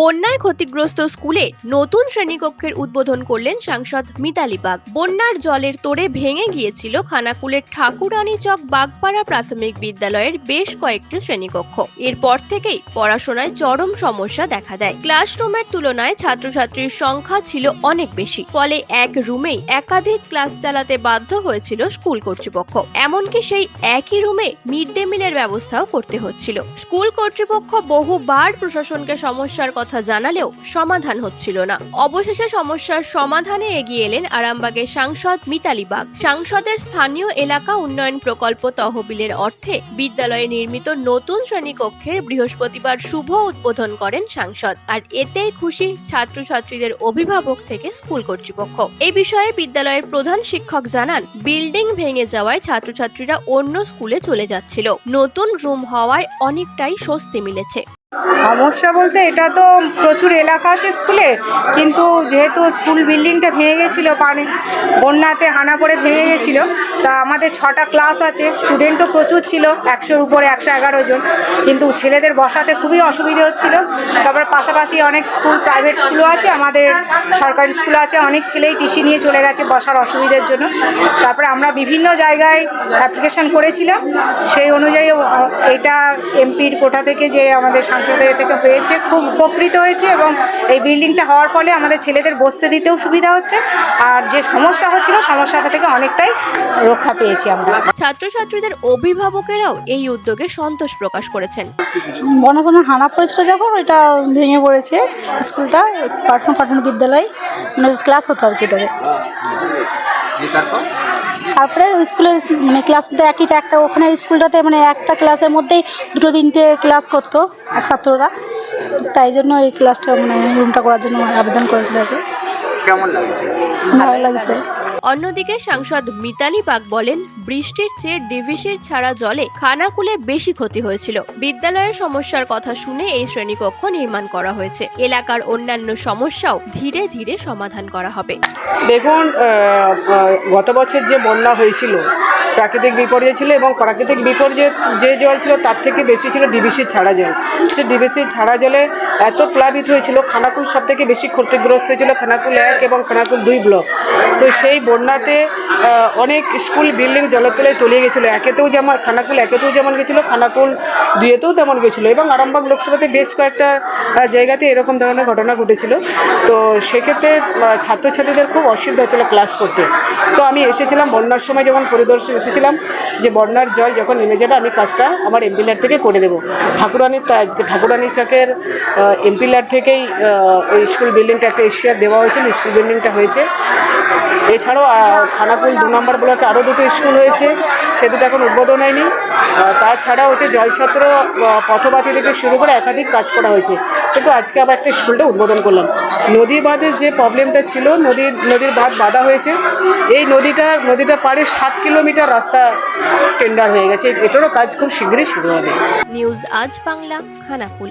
বন্যায় ক্ষতিগ্রস্ত স্কুলে নতুন শ্রেণীকক্ষের উদ্বোধন করলেন সাংসদ মিতালি বাগ। বন্যার জলের তোড়ে ভেঙে গিয়েছিল খানাকুলের ঠাকুরানী চক বাগপাড়া প্রাথমিক বিদ্যালয়ের বেশ কয়েকটি শ্রেণীকক্ষ। এরপর থেকেই পড়াশোনায় চরম সমস্যা দেখা দেয়। ক্লাসরুমের তুলনায় ছাত্রছাত্রীর সংখ্যা ছিল অনেক বেশি, ফলে এক রুমেই একাধিক ক্লাস চালাতে বাধ্য হয়েছিল স্কুল কর্তৃপক্ষ। এমনকি সেই একই রুমে মিড ডে মিলের ব্যবস্থাও করতে হচ্ছিল। স্কুল কর্তৃপক্ষ বহুবার প্রশাসনকে সমস্যার কথা জানালেও সমাধান হচ্ছিল না। অবশেষে সমস্যার সমাধানে এগিয়ে এলেন আরামবাগের সাংসদ মিতালি বাগ। সাংসদের স্থানীয় এলাকা উন্নয়ন প্রকল্প তহবিলের অর্থে বিদ্যালয়ে নির্মিত নতুন শ্রেণীকক্ষের বৃহস্পতিবার শুভ উদ্বোধন করেন সাংসদ। আর এতেই খুশি ছাত্রছাত্রীদের অভিভাবক থেকে স্কুল কর্তৃপক্ষ। এই বিষয়ে বিদ্যালয়ের প্রধান শিক্ষক জানান, বিল্ডিং ভেঙে যাওয়ায় ছাত্রছাত্রীরা অন্য স্কুলে চলে যাচ্ছিল। নতুন রুম হওয়ায় অনেকটাই স্বস্তি মিলেছে। সমস্যা বলতে এটা তো প্রচুর এলাকা আছে স্কুলে, কিন্তু যেহেতু স্কুল বিল্ডিংটা ভেঙে গেছিল, পানি, বন্যাতে হানা করে ভেঙে গেছিল, তা আমাদের ছটা ক্লাস আছে, স্টুডেন্টও প্রচুর ছিল, একশোর উপরে একশো এগারো জন, কিন্তু ছেলেদের বসাতে খুবই অসুবিধে হচ্ছিল, তারপর পাশাপাশি অনেক স্কুল, প্রাইভেট স্কুলও আছে, আমাদের সরকারি স্কুল আছে, অনেক ছেলেই টিসি নিয়ে চলে গেছে বসার অসুবিধার জন্য, তারপরে আমরা বিভিন্ন জায়গায় অ্যাপ্লিকেশন করেছিলাম, সেই অনুযায়ী এটা এমপির কোটা থেকে যে আমাদের সাংসদের থেকে হয়েছে খুব উপকৃত হয়েছে এবং এই বিল্ডিংটা হওয়ার ফলে আমাদের ছেলেদের বসতে দিতেও সুবিধা হচ্ছে। আর যে সমস্যা হচ্ছিল সমস্যাটা থেকে অনেকটাই রক্ষা পেয়েছি আমরা। ছাত্রছাত্রীদের অভিভাবকেরাও এই উদ্যোগে সন্তোষ প্রকাশ করেছেন। সময় হানা পড়েছিল যখন ওইটা ভেঙে পড়েছে স্কুলটা পাটনা পাটনা বিদ্যালয় মানে ক্লাস হতো আর কি এটাতে। তারপরে? স্কুলে মানে ক্লাস তো একই একটা ওখানে স্কুলটাতে মানে একটা ক্লাসের মধ্যেই দুটো তিনটে ক্লাস করতো ছাত্ররা। তাই জন্য এই ক্লাসটা মানে রুমটা করার জন্য আবেদন করেছিল আর কেমন লাগছে? ভালো লাগছে। অন্যদিকে সাংসদ মিতালি বাগ বলেন বৃষ্টির চেয়ে ডিভিসির ছাড়া জলে খানাকুলে বেশি ক্ষতি হয়েছিল। বিদ্যালয়ের সমস্যার কথা শুনে এই শ্রেণীকক্ষ নির্মাণ করা হয়েছে। এলাকার অন্যান্য সমস্যাও ধীরে ধীরে সমাধান করা হবে। দেখুন গত বছর যে বন্যা হয়েছিল প্রাকৃতিক বিপর্যয় ছিল এবং প্রাকৃতিক বিপর্যয় যে জল ছিল তার থেকে বেশি ছিল ডিবিসির ছাড়া জল। সে ডিবিসির ছাড়া জলে এত প্লাবিত হয়েছিল খানাকুল সব থেকে বেশি ক্ষতিগ্রস্ত হয়েছিল খানাকুল এক এবং খানাকুল দুই ব্লক। তো সেই বন্যাতে অনেক স্কুল বিল্ডিং জলের তলায় গেছিল। একেতেও যেমন খানাকুল একেতেও যেমন গেছিল খানাকুল দুয়েতেও তেমন গেছিল এবং আরামবাগ লোকসভাতে বেশ কয়েকটা জায়গাতে এরকম ধরনের ঘটনা ঘটেছিল। তো সেক্ষেত্রে ছাত্রছাত্রীদের খুব অসুবিধা হচ্ছিল ক্লাস করতে। তো আমি এসেছিলাম বন্যার সময় যখন পরিদর্শন এসেছিলাম যে বন্যার জল যখন নেমে যাবে আমি কাজটা আমার এমপিলার থেকে করে দেবো। ঠাকুরানির তা আজকে ঠাকুরানি চকের এমপিলার থেকেই আহ, এই স্কুল বিল্ডিংটা একটা এশিয়ার দেওয়া হয়েছিল স্কুল বিল্ডিংটা হয়েছে। এছাড়াও খানাকুল দু নম্বর ব্লকে আরও দুটো স্কুল হয়েছে, সে দুটো এখন উদ্বোধন হয়নি। তাছাড়া হচ্ছে জলছত্র পথবাতি থেকে শুরু করে একাধিক কাজ করা হয়েছে। কিন্তু আজকে আবার একটা স্কুলটা উদ্বোধন করলাম। নদী বাঁধের যে প্রবলেমটা ছিল, নদীর নদীর বাঁধ বাঁধা হয়েছে। এই নদীটা নদীটা পাড়ে সাত কিলোমিটার রাস্তা টেন্ডার হয়ে গেছে। এটারও কাজ খুব শীঘ্রই শুরু হবে। নিউজ আজ বাংলা, খানাকুল।